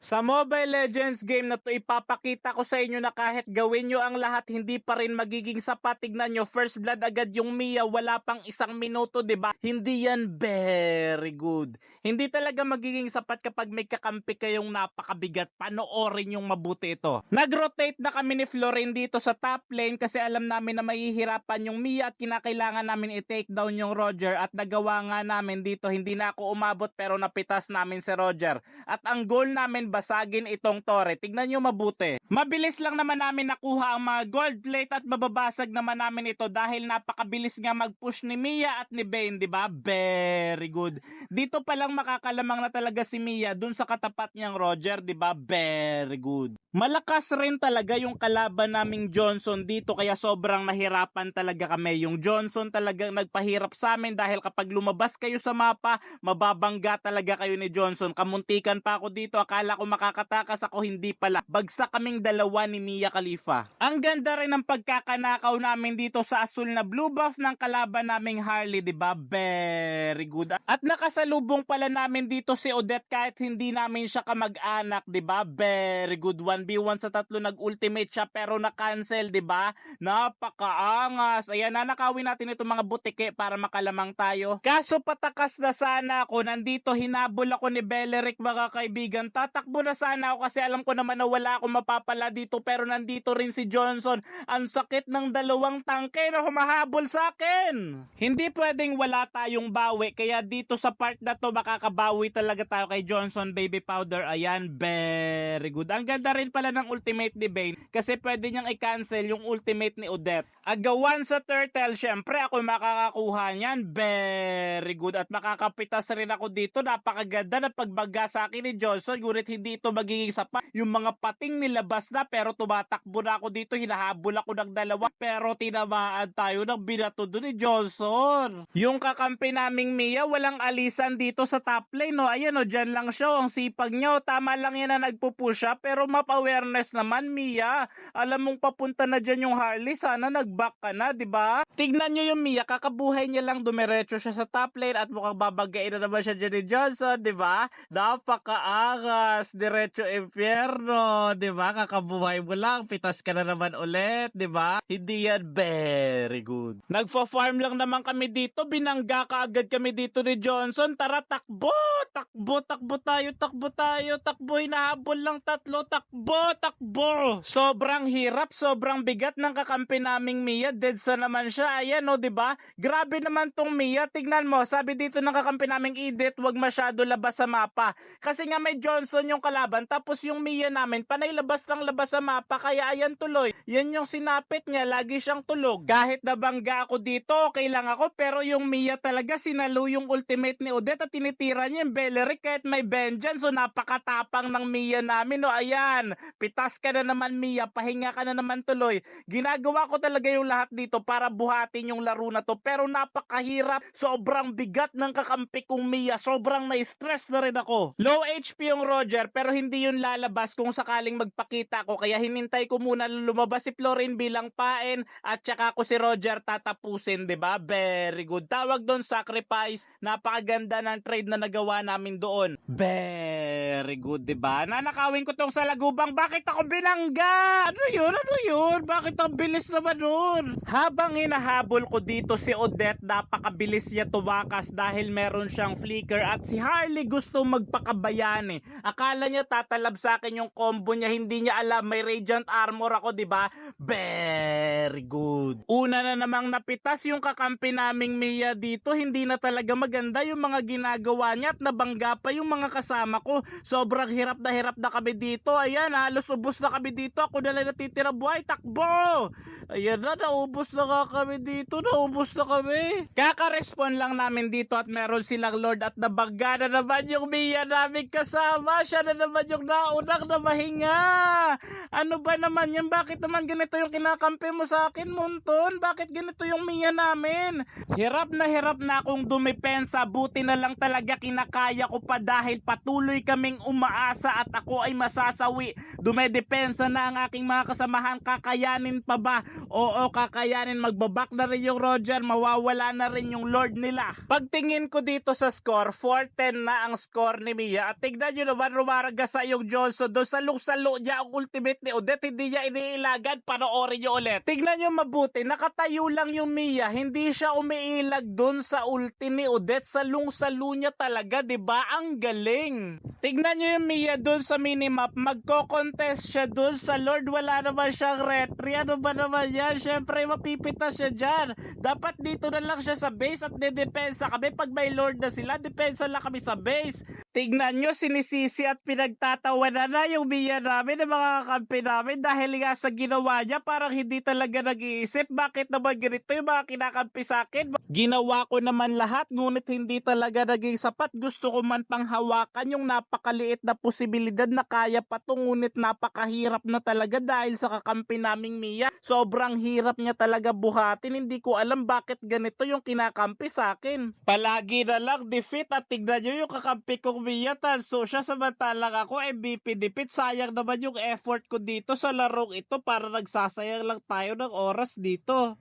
Sa Mobile Legends game na to, ipapakita ko sa inyo na kahit gawin nyo ang lahat, hindi pa rin magiging sapat. Tignan nyo, first blood agad yung Mia, wala pang isang minuto, ba? Hindi yan very good. Hindi talaga magiging sapat kapag may kakampi kayong napakabigat. Panoorin yung mabuti ito. Nag-rotate na kami ni Florin dito sa top lane kasi alam namin na mahihirapan yung Mia at kinakailangan namin i-take down yung Roger at nagawa nga namin dito. Hindi na ako umabot pero napitas namin si Roger. At ang goal namin basagin itong tore. Tignan nyo mabuti. Mabilis lang naman namin nakuha ang mga gold plate at mababasag naman namin ito dahil napakabilis nga mag-push ni Mia at ni Bane, di ba? Very good. Dito pa lang makakalamang na talaga si Mia dun sa katapat niyang Roger, di ba? Very good. Malakas rin talaga yung kalaban naming Johnson dito kaya sobrang nahirapan talaga kami. Yung Johnson talagang nagpahirap sa amin dahil kapag lumabas kayo sa mapa, mababangga talaga kayo ni Johnson. Kamuntikan pa ako dito, akala ko makakatakas ako, hindi pala. Bagsak kaming dalawa ni Mia Khalifa. Ang ganda rin ng pagkakanakaw namin dito sa asul na blue buff ng kalaban naming Harley, di ba? Very good. At nakasalubong pala namin dito si Odette kahit hindi namin siya kamag-anak, di ba? Very good. 1v1 sa tatlo nag-ultimate siya pero na-cancel, di ba? Napakaangas. Ayan, nanakawin natin itong mga butike para makalamang tayo. Kaso patakas na sana ako. Nandito hinabol ako ni Belleric mga kaibigan. Tatakbo na sana ako kasi alam ko naman na wala akong mapapala dito pero nandito rin si Johnson. Ang sakit ng dalawang tangke na humahabol sa akin. Hindi pwedeng wala tayong bawi kaya dito sa part na to makakabawi talaga tayo kay Johnson Baby Powder. Ayan, very good. Ang ganda rin pala ng ultimate ni Bane kasi pwede niyang i-cancel yung ultimate ni Odette. Agawan sa turtle, syempre ako makakakuha niyan. Very good. At makakapitas rin ako dito. Napakaganda na pagbaga sa akin ni Johnson. Ngunit hindi ito magiging sapat. Yung mga pating nilabas na pero tumatakbo na ako dito. Hinahabol ako ng dalawa pero tinamaan tayo ng binato doon ni Johnson. Yung kakampi naming Mia, walang alisan dito sa top lane. No? Ayan o, dyan lang siya. Ang sipag niya. o. Tama lang yan na nagpupush siya. Pero map awareness naman, Mia. Alam mong papunta na dyan yung Harley. Sana nag-back ka na, di ba? Tignan nyo yung Mia. Kakabuhay niya lang dumiretso siya sa top lane at mukhang babagain na naman siya dyan ni Johnson, di ba? Napakaangas. Diretso impyerno, di ba? Kakabuhay mo lang. Pitas ka na naman ulit, di ba? Hindi yan very good. Nagfa-farm lang naman kami dito. Binangga ka agad kami dito ni Johnson. Tara, takbo! Takbo, takbo tayo, takbo tayo, takbo. Hinahabol lang tatlo. Takbo, takbo! Sobrang hirap, sobrang bigat ng kakampi naming Mia. Deadsa naman siya. Ayan o, di ba? Grabe naman tong Mia. Tignan mo, sabi dito ng kakampi naming Edith, wag masyado labas sa mapa. Kasi nga may Johnson yung kalaban, tapos yung Mia namin, panay labas ng labas sa mapa. Kaya ayan tuloy. Yan yung sinapit niya, lagi siyang tulog. Kahit nabangga ako dito, okay lang ako. Pero yung Mia talaga, sinalo yung ultimate ni Odette at tinitira niya yung Belleric kahit may vengeance. So napakatapang ng Mia namin. No, ayan, pitas ka na naman Mia, pahinga ka na naman tuloy. Ginagawa ko talaga yung lahat dito para buhatin yung laro na to. Pero napakahirap, sobrang bigat ng kakampi kong Mia. Sobrang na-stress na rin ako. Low HP yung Roger pero hindi yun lalabas kung sakaling magpakita ko. Kaya hinintay ko muna lumabas si Florin bilang pain at saka ko si Roger tatapusin, 'di ba? Very good. Tawag doon sacrifice. Napakaganda ng trade na nagawa namin doon. Very good, 'di ba? Nanakawin ko tong sa lagubang. Bakit ako binangga? Ano 'yun? Ano 'yun? Bakit ang bilis naman nun? Habang hinahabol ko dito si Odette, napakabilis niya tumakas dahil meron siyang flicker at si Harley gusto magpakabayani. Akala niya tatalab sa akin yung combo niya, hindi niya alam may radiant armor ako, 'di ba? Very good. Una na namang napitas yung kakampi naming Mia dito, hindi na talaga maganda yung mga ginagawa niya at nabangga pa yung mga kasama ko. Sobrang hirap na hirap na kami dito. Ayan, halos ubos na kami dito. Ako na lang natitira buhay. Takbo! Ayan na, naubos na kami dito. Naubos na kami. Kaka-respond lang namin dito at meron silang Lord at nabangga na naman yung Mia namin kasama. Siya na naman yung naunang na mahinga. Ano ba naman yan? Bakit naman ganito yung kinakampi mo sa akin, Munton? Bakit ganito yung Mia namin? Hirap na hirap na akong dumipensa. Buti na lang talaga kinakaya ko pa dahil patuloy kaming umaasa at ako ay masasawi. Dumedepensa na ang aking mga kasamahan. Kakayanin pa ba? Oo, kakayanin. Magbabak na rin yung Roger. Mawawala na rin yung Lord nila. Pagtingin ko dito sa score, 4-10 na ang score ni Mia. At tignan nyo naman, umarga sa yung Johnson doon sa salo niya ang ultimate ni Odette hindi niya iniilagan panoorin niyo ulit. Tignan niyo mabuti nakatayo lang yung Mia hindi siya umiilag doon sa ulti ni Odette sa salo niya talaga ba? Ang galing. Tignan niyo yung Mia doon sa minimap magko-contest siya doon sa Lord wala naman siyang retry ano ba naman yan? Syempre mapipitas siya dyan. Dapat dito na lang siya sa base at dedepensa kami. Pag may Lord na sila depensa lang kami sa base. Tignan nyo sinisisi at pinagtatawanan na yung Mia namin ng mga kakampi namin dahil nga sa ginawa niya parang hindi talaga nag-iisip bakit naman ganito yung mga kinakampi sa akin. Ginawa ko naman lahat ngunit hindi talaga naging sapat. Gusto ko man panghawakan yung napakaliit na posibilidad na kaya pa to ngunit napakahirap na talaga dahil sa kakampi naming Mia. Sobrang hirap niya talaga buhatin. Hindi ko alam bakit ganito yung kinakampi sa akin. Palagi na lang defeat. At tignan nyo yung kakampi kong Mia tanso siya samantalang ako MVP defeat sayang naman yung effort ko dito sa larong ito para nagsasayang lang tayo ng oras dito